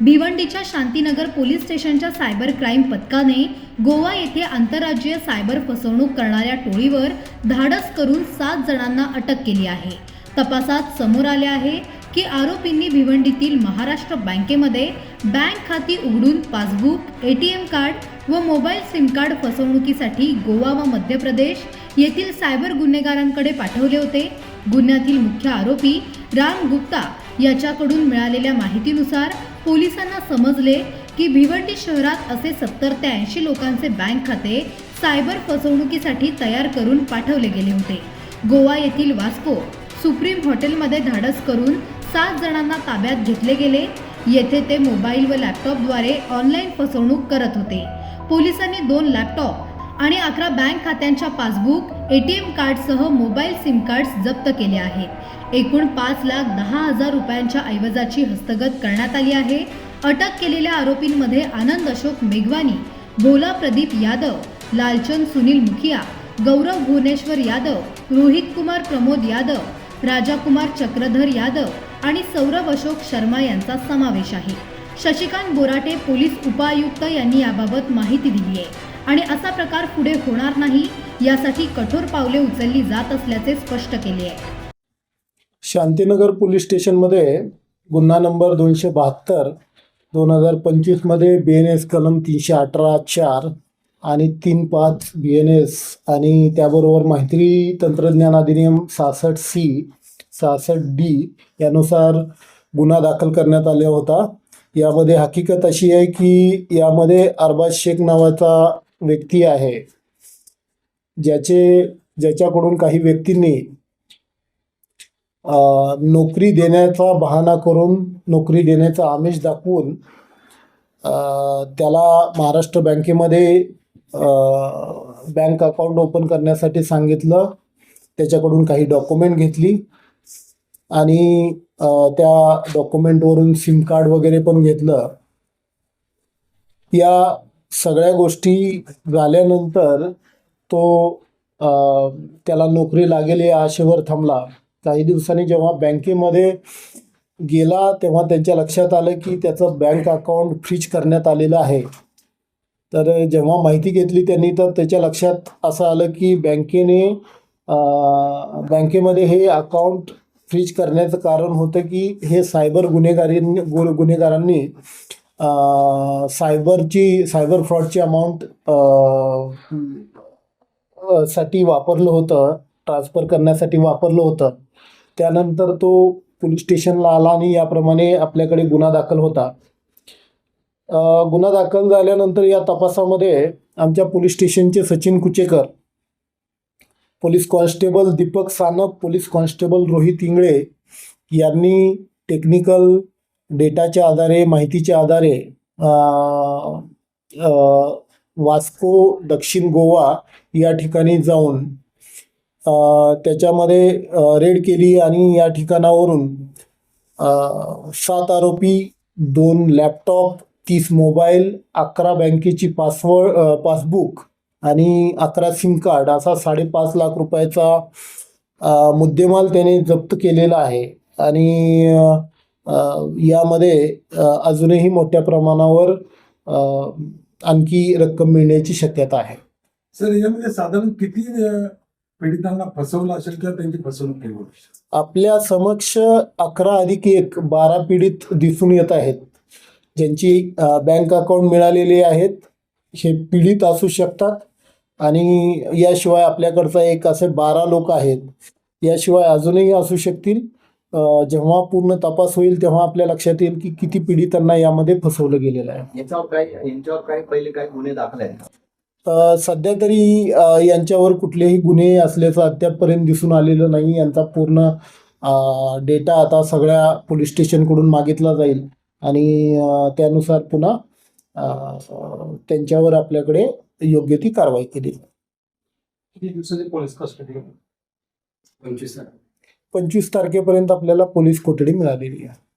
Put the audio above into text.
भिवंडीच्या Shantinagar police स्टेशनच्या cyber crime पथकाने गोवा येथे आंतरराज्यीय सायबर फसवणूक करणाऱ्या टोळीवर धाडस करून सात जणांना अटक केली आहे. तपासात समोर आले आहे की आरोपींनी भिवंडीतील महाराष्ट्र बँकेमध्ये बँक खाती उघडून passbook A T M card व मोबाईल सिम कार्ड फसवणुकीसाठी गोवा व मध्य प्रदेश येथील सायबर गुन्हेगारांकडे पाठवले होते. गुन्ह्यातील मुख्य आरोपी राम गुप्ता याच्याकडून मिळालेल्या माहितीनुसार पोलिसांना समजले की भिवंडी शहरात असे सत्तर ते ऐंशी लोकांचे बँक खाते सायबर फसवणुकीसाठी तयार करून पाठवले गेले होते. गोवा येथील वास्को सुप्रीम हॉटेलमध्ये धाडस करून सात जणांना ताब्यात घेतले गेले. येथे ते मोबाईल व लॅपटॉपद्वारे ऑनलाईन फसवणूक करत होते. पोलिसांनी दोन लॅपटॉप आणि अकरा बँक खात्यांच्या पासबुक ए टी एम कार्डसह मोबाईल सिम कार्ड्स जप्त केले आहेत. एकूण पाच लाख दहा हजार रुपयांच्या ऐवजाची हस्तगत करण्यात आली आहे. अटक केलेल्या आरोपींमध्ये आनंद अशोक मेघवानी भोला प्रदीप यादव लालचंद सुनील मुखिया गौरव भुवनेश्वर यादव रोहित कुमार प्रमोद यादव राजाकुमार चक्रधर यादव आणि सौरभ अशोक शर्मा यांचा समावेश आहे. शशिकांत बोराटे पोलीस उपायुक्त यांनी याबाबत माहिती दिली आहे. आणि असा प्रकार पुढे होणार नाही यासाठी कठोर पावले उचलली जात असल्याचे स्पष्ट केले आहे. शांतीनगर पोलीस स्टेशनमध्ये गुन्हा नंबर दोनशे बहात्तर दोन हजार पंचवीसमध्ये बी एन एस कलम तीनशे अठरा चार आणि तीन पाच बी एन एस आणि त्याबरोबर माहिती तंत्रज्ञान अधिनियम सहासष्ट सी सहासष्ट डी यानुसार गुन्हा दाखल करण्यात आला होता. यामध्ये हकीकत अशी आहे की यामध्ये अरबाज शेख नावाचा व्यक्ती आहे. ज्याचे ज्याच्याकडून काही व्यक्तींनी नोकरी देण्याचा बहाणा करून नोकरी देण्याचा आमिष दाखवून त्याला महाराष्ट्र बँकेमध्ये बँक अकाउंट ओपन करण्यासाठी सांगितलं. त्याच्याकडून काही डॉक्युमेंट घेतली. आणि त्या डॉक्युमेंटवरून सिम कार्ड वगैरे पण घेतलं. या सगळ्या गोष्टी झाल्यानंतर तो त्याला नोकरी लागेल या आशेवर थांबला. काही दिवसांनी जेव्हा बँकेमध्ये गेला तेव्हा त्यांच्या लक्षात आलं की त्याचं बँक अकाउंट फ्रीज करण्यात आलेलं आहे. तर जेव्हा माहिती घेतली त्यांनी तर त्याच्या लक्षात असं आलं की बँकेने बँकेमध्ये हे अकाउंट फ्रीज करण्याचं कारण होतं की हे सायबर गुन्हेगारी गु गुन्हेगारांनी सायबरची सायबर फ्रॉडची अमाऊंटसाठी वापरलं होतं ट्रान्सफर करण्यासाठी वापरलं होतं. त्यानंतर तो पोलीस स्टेशनला आला आणि याप्रमाणे आपल्याकडे गुन्हा दाखल होता. गुन्हा दाखल झाल्यानंतर या तपासामध्ये आमच्या पोलीस स्टेशनचे Sachin Kuchekar police constable Deepak Sanap police constable Rohit Ingale यांनी टेक्निकल डेटाच्या आधारे माहितीच्या आधारे वास्को दक्षिण गोवा या ठिकाणी जाऊन त्याच्यामध्ये रेड केली आणि या ठिकाणावरून सात आरोपी दोन लॅपटॉप तीस मोबाईल अकरा बँकेची पासवर्ड पासबुक आणि अकरा सिम कार्ड असा साडेपाच लाख रुपयाचा मुद्देमाल त्याने जप्त केलेला आहे. आणि यामध्ये अजूनही मोठ्या प्रमाणावर आणखी रक्कम मिळण्याची शक्यता आहे. सर यामध्ये साधारण किती पीडितांना फसवलं असेल किंवा त्यांची फसवणूक केली? आपल्या समक्ष अकरा अधिक एक बारा पीडित दिसून येत आहेत. ज्यांची बँक अकाउंट मिळालेले आहेत हे पीडित असू शकतात. आणि याशिवाय आपल्याकडचा एक असे बारा लोक आहेत. याशिवाय अजूनही असू शकतील. जेव्हा पूर्ण तपास होईल तेव्हा आपल्या लक्षात येईल की किती पीडितांना यामध्ये फसवलं गेलेलं आहे. याच्यावर काय यांच्यावर काय पहिले काय गुन्हे दाखल आहेत? सध्या तरी यांच्यावर कुठलेही गुन्हे असल्याचं अद्यापपर्यंत दिसून आलेलं नाही. यांचा पूर्ण डेटा आता सगळ्या पोलीस स्टेशनकडून मागितला जाईल. आणि त्यानुसार पुन्हा अ, त्यांच्यावर आपल्याकडे योग्य ती कारवाई केली जाईल. किती दिवसाची पोलीस कस्टडी पंचवीस पंचवीस तारखेपर्यंत आपल्याला पोलीस कोठडी मिळालेली आहे.